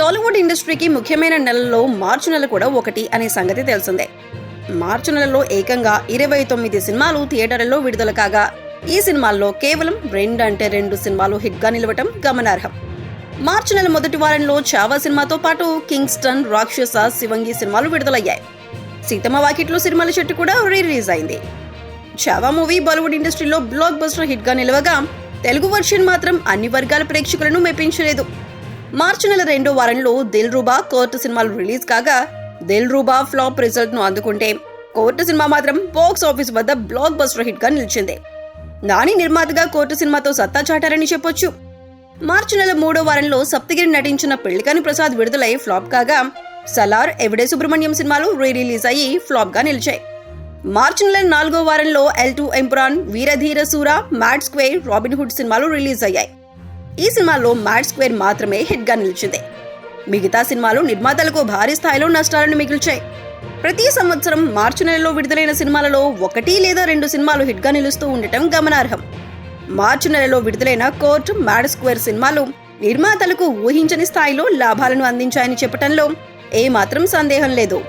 టాలీవుడ్ ఇండస్ట్రీకి ముఖ్యమైన నెలల్లో మార్చి నెల కూడా ఒకటి అనే సంగతి తెలిసిందే. మార్చి నెలలో ఏకంగా ఇరవై తొమ్మిది సినిమాలు థియేటర్లలో విడుదల కాగా ఈ సినిమాల్లో కేవలం రెండు అంటే రెండు సినిమాలు హిట్గా నిలవటం గమనార్హం. మార్చి నెల మొదటి వారంలో చావా సినిమాతో పాటు కింగ్స్టన్ రాక్షస శివంగి సినిమాలు విడుదలయ్యాయి. సీతమ్మ వాకిట్లో సినిమాల చెట్టు కూడా రీ రిలీజ్ అయింది చావా మూవీ బాలీవుడ్ ఇండస్ట్రీలో బ్లాక్ బస్టర్ హిట్గా నిలవగా తెలుగు వర్షన్ మాత్రం అన్ని వర్గాల ప్రేక్షకులను మెప్పించలేదు. మార్చి నెల రెండో వారంలో దిల్ రూబా కోర్టు సినిమాలు రిలీజ్ కాగా దిల్ రూబా ఫ్లాప్ రిజల్ట్ను అందుకుంటే కోర్టు సినిమా మాత్రం బాక్స్ ఆఫీస్ వద్ద బ్లాక్ బస్టర్ హిట్గా నిలిచింది. నాని నిర్మాతగా కోర్టు సినిమాతో సత్తా చాటారని చెప్పొచ్చు. మార్చి నెల మూడో వారంలో సప్తగిరి నటించిన పెళ్ళికాని ప్రసాద్ విడుదలై ఫ్లాప్ కాగా సలార్ ఎవిడే సుబ్రహ్మణ్యం సినిమాలు రీ రిలీజ్ అయ్యి ఫ్లాప్గా నిలిచాయి. మార్చి నెల నాలుగో వారంలో L two Empuraan Veeradheera Sura mad square Robin Hood సినిమాలు రిలీజ్ అయ్యాయి. ఈ సినిమాలో మ్యాడ్ స్క్వేర్ మాత్రమే హిట్గా నిలిచింది. మిగతా సినిమాలు నిర్మాతలకు భారీ స్థాయిలో నష్టాలను మిగిల్చాయి. ప్రతి సంవత్సరం మార్చి నెలలో విడుదలైన సినిమాలలో ఒకటి లేదా రెండు సినిమాలు హిట్గా నిలుస్తూ ఉండటం గమనార్హం. మార్చి నెలలో విడుదలైన కోర్ట్ మ్యాడ్ స్క్వేర్ సినిమాలు నిర్మాతలకు ఊహించని స్థాయిలో లాభాలను అందించాయని చెప్పటంలో ఏమాత్రం సందేహం లేదు.